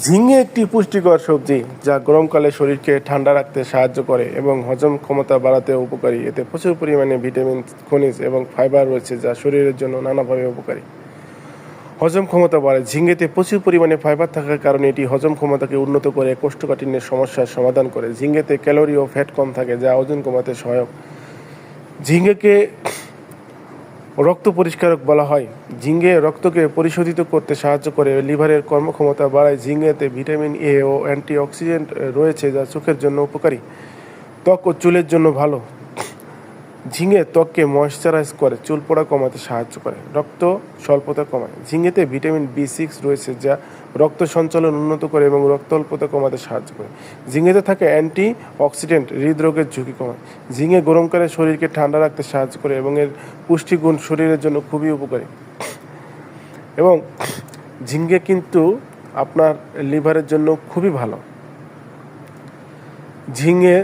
ঝিঙে একটি পুষ্টিকর সবজি যা গরমকালে শরীরকে ঠান্ডা রাখতে সাহায্য করে এবং হজম ক্ষমতা বাড়াতে উপকারী। এতে প্রচুর পরিমাণে ভিটামিন, খনিজ এবং ফাইবার রয়েছে যা শরীরের জন্য নানাভাবে উপকারী। হজম ক্ষমতা বাড়ে। ঝিঙ্গেতে প্রচুর পরিমাণে ফাইবার থাকার কারণে এটি হজম ক্ষমতাকে উন্নত করে কোষ্ঠকাঠিন্যের সমস্যার সমাধান করে। ঝিঙ্গেতে ক্যালোরি ও ফ্যাট কম থাকে যা ওজন কমাতে সহায়ক। ঝিঙ্গেকে রক্ত পরিষ্কারক বলা হয়। ঝিঙ্গে রক্তকে পরিশোধিত করতে সাহায্য করে। লিভারের কর্মক্ষমতা বাড়ায় ঝিঙ্গেতে ভিটামিন এ ও অ্যান্টিঅক্সিডেন্ট রয়েছে যা চোখের জন্য উপকারী। ত্বক ও চুলের জন্য ভালো। ঝিঙে ত্বককে ময়শ্চারাইজ করে, চুল পড়া কমাতে সাহায্য করে। রক্ত স্বল্পতা কমায়। ঝিঙেতে ভিটামিন বি সিক্স রয়েছে যা রক্ত সঞ্চালন উন্নত করে এবং রক্ত অল্পতা কমাতে সাহায্য করে। ঝিঙেতে থাকে অ্যান্টি অক্সিডেন্ট হৃদরোগের ঝুঁকি কমায়। ঝিঙে গরমকালে শরীরকে ঠান্ডা রাখতে সাহায্য করে এবং এর পুষ্টিগুণ শরীরের জন্য খুবই উপকারী। এবং ঝিঙ্গে কিন্তু আপনার লিভারের জন্য খুবই ভালো। ঝিঙে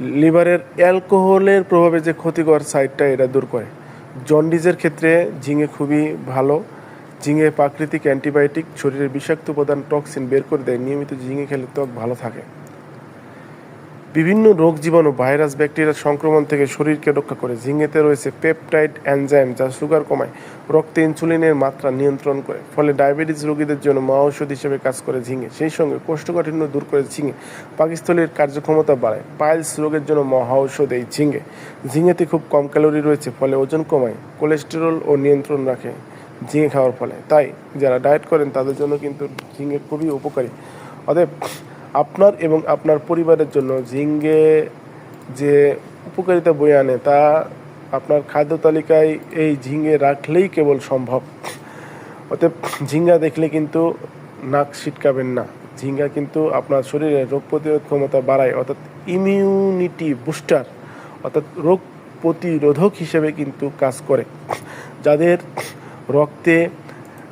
লিভারের অ্যালকোহলের প্রভাবে যে ক্ষতিকর সাইডটা এটা দূর করে। জন্ডিজের ক্ষেত্রে ঝিঙে খুবই ভালো। ঝিঙে প্রাকৃতিক অ্যান্টিবায়োটিক শরীরের বিষাক্ত উপাদান, টক্সিন বের করে দেয়। নিয়মিত ঝিঙে খেলে ত্বক ভালো থাকে। বিভিন্ন রোগ জীবাণু, ভাইরাস ব্যাকটেরিয়ার সংক্রমণ থেকে শরীরকে রক্ষা করে ঝিঙেতে রয়েছে পেপটাইড এনজাইম যা সুগার কমায়, রক্তে ইনসুলিনের মাত্রা নিয়ন্ত্রণ করে, ফলে ডায়াবেটিস রোগীদের জন্য মা ঔষধ হিসেবে কাজ করে ঝিঙে। সেই সঙ্গে কোষ্ঠকাঠিন্য দূর করে ঝিঙে। পাকিস্থলের কার্যক্ষমতা বাড়ায়, পাইলস রোগের জন্য মহা ঔষধ এই ঝিঙে। ঝিঙেতে খুব কম ক্যালোরি রয়েছে, ফলে ওজন কমায়, কোলেস্টেরল ও নিয়ন্ত্রণ রাখে ঝিঙে খাওয়ার ফলে। তাই যারা ডায়েট করেন তাদের জন্য কিন্তু ঝিঙে খুবই উপকারী। অতএব আপনার এবং আপনার পরিবারের জন্য ঝিঙ্গে যে উপকারিতা বয়ে আনে, তা আপনার খাদ্য তালিকায় এই ঝিঙ্গে রাখলেই কেবল সম্ভব। অতএব ঝিঙ্গা দেখলে কিন্তু নাক ছিটকাবেন না। ঝিঙ্গা কিন্তু আপনার শরীরে রোগ প্রতিরোধ ক্ষমতা বাড়ায়। অর্থাৎ ইমিউনিটি বুস্টার অর্থাৎ রোগ প্রতিরোধক হিসেবে কিন্তু কাজ করে। যাদের রক্তে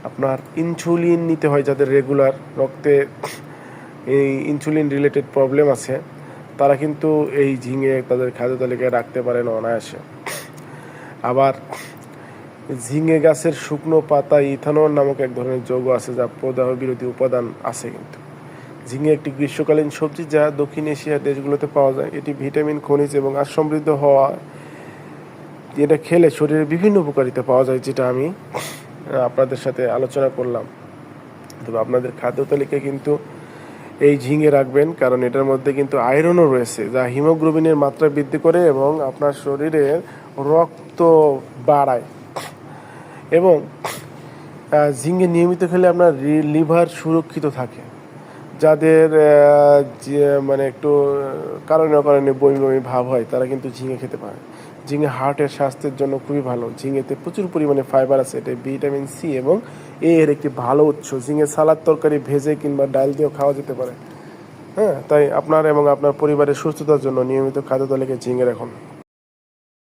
আপনার ইনসুলিন নিতে হয়, যাদের রেগুলার রক্তে এই ইনসুলিন রিলেটেড প্রবলেম আছে। তারা কিন্তু এই ঝিঙে তাদের খাদ্য তালিকায় রাখতে পারেন অনায়াসে। আবার ঝিঙে গাছের শুকনো পাতা ইথানল নামক এক ধরনের যৌগ আছে যা প্রদাহ বিরোধী উপাদান আছে কিন্তু। ঝিঙে একটি গ্রীষ্মকালীন সবজি যা দক্ষিণ এশিয়ার দেশগুলোতে পাওয়া যায়। এটি ভিটামিন, খনিজ এবং আর সমৃদ্ধ হওয়া এটা খেলে শরীরে বিভিন্ন উপকারিতা পাওয়া যায়, যেটা আমি আপনাদের সাথে আলোচনা করলাম। তবে আপনাদের খাদ্য তালিকায় কিন্তু এই ঝিঙে রাখবেন, কারণ এটার মধ্যে কিন্তু আয়রনও রয়েছে, যা হিমোগ্লোবিনের মাত্রা বৃদ্ধি করে এবং আপনার শরীরের রক্ত বাড়ায়। এবং ঝিঙে নিয়মিত খেলে আপনার লিভার সুরক্ষিত থাকে। যাদের যে- মানে একটু, কারণে অকারণে বমি বমি ভাব হয়, তারা কিন্তু ঝিঙে খেতে পারে। ঝিঙে হার্টের স্বাস্থ্যের জন্য খুবই ভালো। ঝিঙেতে প্রচুর পরিমাণে ফাইবার আছে এটা ভিটামিন সি এবং এ এর একটি ভালো উৎস। ঝিঙে সালাদ তরকারি ভেজে কিংবা ডাল দিয়েও খাওয়া যেতে পারে। হ্যাঁ তাই আপনার এবং আপনার পরিবারের সুস্থতার জন্য নিয়মিত খাদ্য তালিকায় ঝিঙে রাখুন।